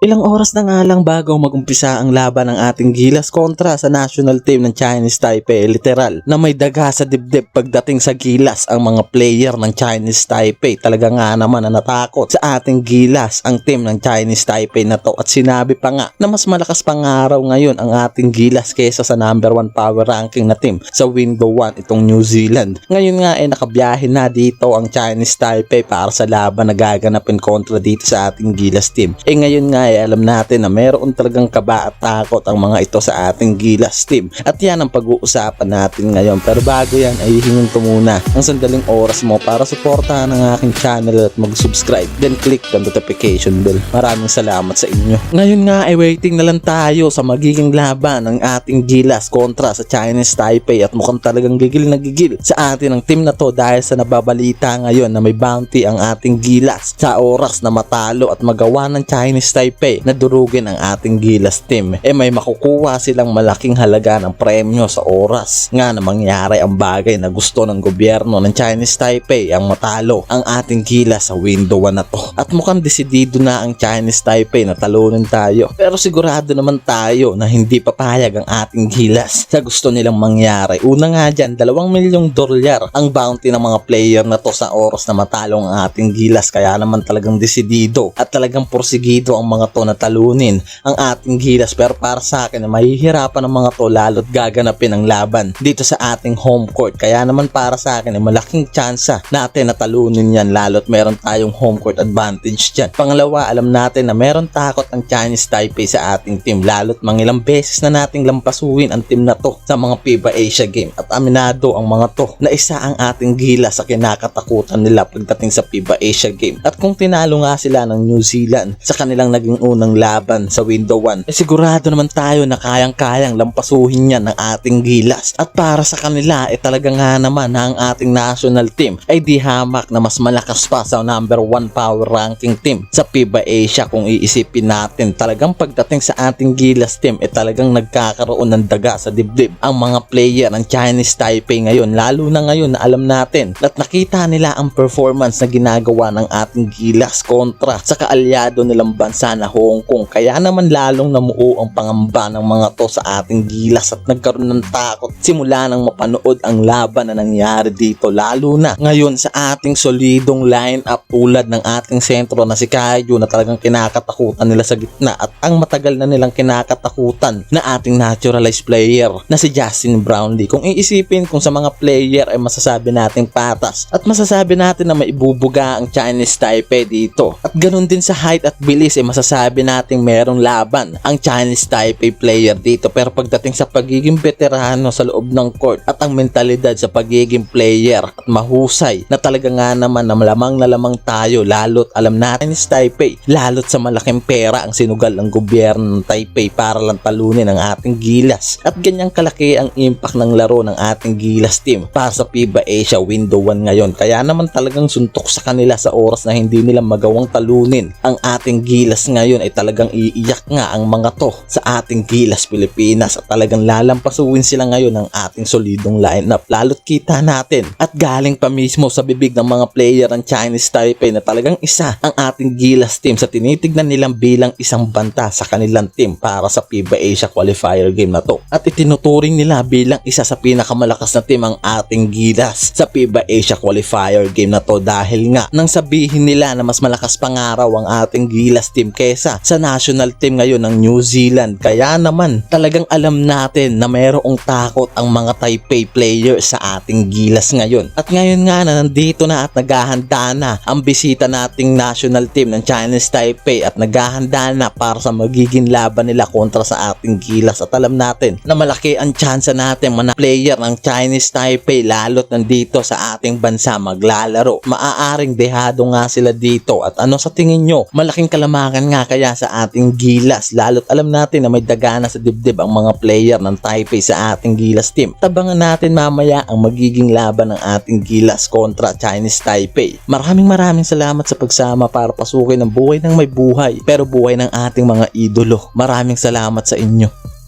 Ilang oras na nga lang bago magumpisa ang laban ng ating Gilas kontra sa national team ng Chinese Taipei. Literal na may daga sa dibdib pagdating sa Gilas ang mga player ng Chinese Taipei. Talaga nga naman na natakot sa ating Gilas ang team ng Chinese Taipei na to at sinabi pa nga na mas malakas pang araw ngayon ang ating Gilas kaysa sa number 1 power ranking na team sa window 1 itong New Zealand. Ngayon nga ay nakabiyahe na dito ang Chinese Taipei para sa laban na gaganapin kontra dito sa ating Gilas team. Eh ngayon nga ay alam natin na meron talagang kaba at takot ang mga ito sa ating Gilas team. At yan ang pag-uusapan natin ngayon. Pero bago yan ay hingin ko muna ang sandaling oras mo para suportahan ang aking channel at mag-subscribe. Then click the notification bell. Maraming salamat sa inyo. Ngayon nga ay waiting na lang tayo sa magiging laban ng ating Gilas kontra sa Chinese Taipei at mukhang talagang gigil na gigil sa atin ang team na to dahil sa nababalita ngayon na may bounty ang ating Gilas sa oras na matalo at magawa ng Chinese Taipei na durugin ang ating Gilas team. Eh may makukuha silang malaking halaga ng premyo sa oras nga na mangyari ang bagay na gusto ng gobyerno ng Chinese Taipei ang matalo ang ating Gilas sa window 1 na to. At mukhang desidido na ang Chinese Taipei na talunin tayo. Pero sigurado naman tayo na hindi papayag ang ating Gilas sa gusto nilang mangyari. Una nga dyan, dalawang milyong dolyar ang bounty ng mga player na to sa oras na matalo ang ating Gilas. Kaya naman talagang desidido at talagang porsigido ang mga to na talunin ang ating Gilas. Pero para sa akin, mahihirapan ang mga to lalo't gaganapin ang laban dito sa ating home court. Kaya naman para sa akin, ay malaking tsansa natin na talunin yan lalo't meron tayong home court advantage dyan. Pangalawa, alam natin na meron takot ang Chinese Taipei sa ating team lalo't mangilang beses na nating lampasuhin ang team na to sa mga FIBA Asia game at aminado ang mga to na isa ang ating gila sa kinakatakutan nila pagdating sa FIBA Asia game. At kung tinalo nga sila ng New Zealand sa kanilang naging unang laban sa window 1, eh sigurado naman tayo na kayang-kayang lampasuhin yan ng ating gilas. At para sa kanila, eh talaga nga naman na ang ating national team ay di hamak na mas malakas pa sa number 1 power ranking team sa FIBA Asia kung iisipin natin. Talagang pagdating sa ating gilas team, eh talagang nagkakaroon ng daga sa dibdib ang mga player ng Chinese Taipei ngayon. Lalo na ngayon na alam natin at nakita nila ang performance na ginagawa ng ating gilas kontra sa kaalyado nilang bansa na Hong Kong. Kaya naman lalong namuo ang pangamba ng mga to sa ating gilas at nagkaroon ng takot simula nang mapanood ang laban na nangyari dito. Lalo na ngayon sa ating solidong line-up tulad ng ating sentro na si Kaiju na talagang kinakatakutan nila sa gitna at ang matagal na nilang kinakatakutan na ating naturalized player na si Justin Brownlee. Kung iisipin kung sa mga player ay masasabi nating patas at masasabi natin na maibubuga ang Chinese Taipei dito. At ganun din sa height at bilis ay masasabi nating merong laban ang Chinese Taipei player dito. Pero pagdating sa pagiging veterano sa loob ng court at ang mentalidad sa pagiging player at mahusay na talaga nga naman na malamang na lamang tayo lalo't alam natin Chinese Taipei lalo't sa malaking pera ang sinugal ng gobyerno ng Taipei para lang talunin ang ating gilas. At ganyang kalaki ang impact ng laro ng ating gilas team para sa FIBA Asia Window 1 ngayon. Kaya naman talagang suntok sa kanila sa oras na hindi nila magawang talunin ang ating gilas ngayon ay talagang iiyak nga ang mga to sa ating gilas Pilipinas at talagang lalampasuin sila ngayon ng ating solidong lineup. Lalo't kita natin at galing pa mismo sa bibig ng mga player ng Chinese Taipei na talagang isa ang ating gilas team sa tinitignan nilang bilang isang banta sa kanilang team para sa FIBA Asia qualifier game na to. At itinuturing nila bilang isa sa pinakamalakas na team ang ating gilas sa FIBA Asia qualifier game na to dahil nga nang sabihin nila na mas malakas pangaraw ang ating gilas team kesa sa national team ngayon ng New Zealand. Kaya naman talagang alam natin na mayroong takot ang mga Taipei players sa ating gilas ngayon. At ngayon nga na nandito na at naghahanda na ang bisita nating national team ng Chinese Taipei at naghahanda na para sa magiging laban nila kontra sa ating gilas at alam natin na malaki ang tsansa natin mga player ng Chinese Taipei lalo't nandito sa ating bansa maglalaro. Maaaring dehado nga sila dito at ano sa tingin nyo malaking kalamakan nga kaya sa ating gilas lalo't alam natin na may dagana sa dibdib ang mga player ng Taipei sa ating gilas team. Tabangan natin mamaya ang magiging laban ng ating gilas kontra Chinese Taipei. Maraming maraming salamat sa pagsama para pasukin ang buhay ng may buhay pero buhay ng ating mga idolo. Maraming salamat sa inyo.